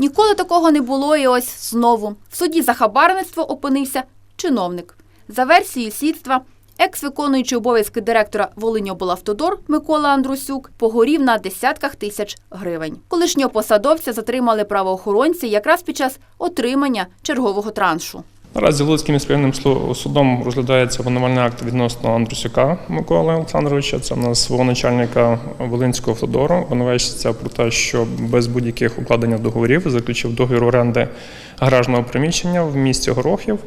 Ніколи такого не було, і ось знову в суді за хабарництво опинився чиновник. За версією слідства, екс-виконуючий обов'язки директора Волиньоблавтодор Микола Андрусюк погорів на десятках тисяч гривень. Колишнього посадовця затримали правоохоронці якраз під час отримання чергового траншу. Наразі міськрайонним слу- судом розглядається обвинувальний акт відносно Андрусюка Миколи Олександровича. Це в нас свого начальника Волинського Флодору. Обвинувачується про те, що без будь-яких укладення договорів заключив договір оренди гаражного приміщення в місті Горохів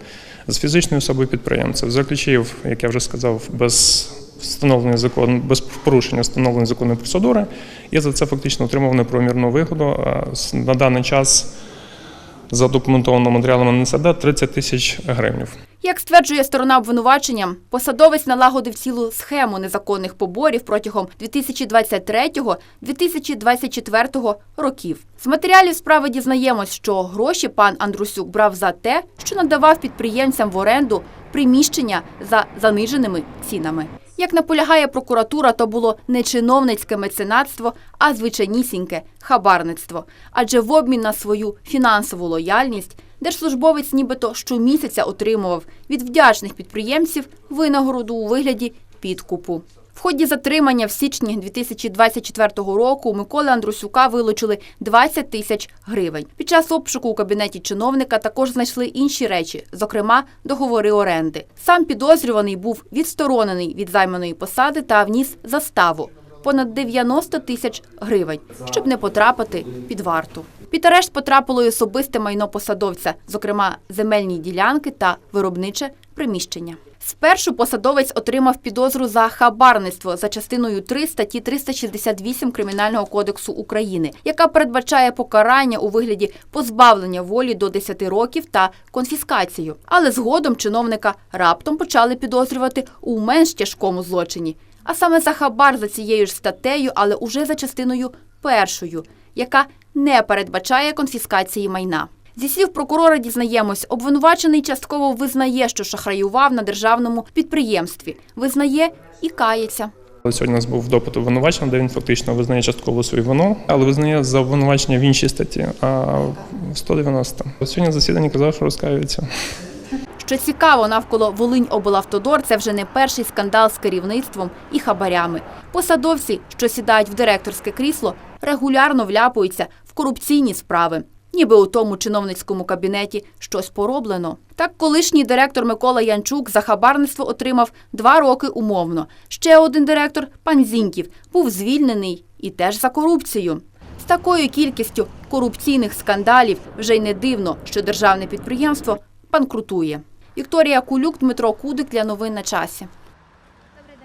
з фізичною особою підприємця. Заключив, як я вже сказав, без встановленої закон без порушення встановленої законної процедури, і за це фактично отримав неправомірну вигоду. На даний час задокументовано матеріалами НСД 30 тисяч гривень. Як стверджує сторона обвинувачення, посадовець налагодив цілу схему незаконних поборів протягом 2023-2024 років. З матеріалів справи дізнаємось, що гроші пан Андрусюк брав за те, що надавав підприємцям в оренду приміщення за заниженими цінами. Як наполягає прокуратура, то було не чиновницьке меценатство, а звичайнісіньке хабарництво. Адже в обмін на свою фінансову лояльність держслужбовець нібито щомісяця отримував від вдячних підприємців винагороду у вигляді підкупу. В ході затримання в січні 2024 року Миколи Андрусюка вилучили 20 тисяч гривень. Під час обшуку у кабінеті чиновника також знайшли інші речі, зокрема договори оренди. Сам підозрюваний був відсторонений від займаної посади та вніс заставу понад 90 тисяч гривень, щоб не потрапити під варту. Під арешт потрапило й особисте майно посадовця, зокрема земельні ділянки та виробниче приміщення. Спершу посадовець отримав підозру за хабарництво за частиною 3 статті 368 Кримінального кодексу України, яка передбачає покарання у вигляді позбавлення волі до 10 років та конфіскацію. Але згодом чиновника раптом почали підозрювати у менш тяжкому злочині, а саме за хабар за цією ж статтею, але уже за частиною першою, яка не передбачає конфіскації майна. Зі слів прокурора дізнаємось, обвинувачений частково визнає, що шахраював на державному підприємстві, визнає і кається. Сьогодні у нас був допит обвинувачення, де він фактично визнає частково свою вину, але визнає за обвинувачення в іншій статті, а в 190. Сьогодні засідання казав, що розкаюється. Що цікаво, навколо Волинь облавтодор це вже не перший скандал з керівництвом і хабарями. Посадовці, що сідають в директорське крісло, регулярно вляпуються в корупційні справи. Ніби у тому чиновницькому кабінеті щось пороблено. Так, колишній директор Микола Янчук за хабарництво отримав два роки умовно. Ще один директор, пан Зіньків, був звільнений і теж за корупцію. З такою кількістю корупційних скандалів вже й не дивно, що державне підприємство банкрутує. Вікторія Кулюк, Дмитро Кудик для новин на часі.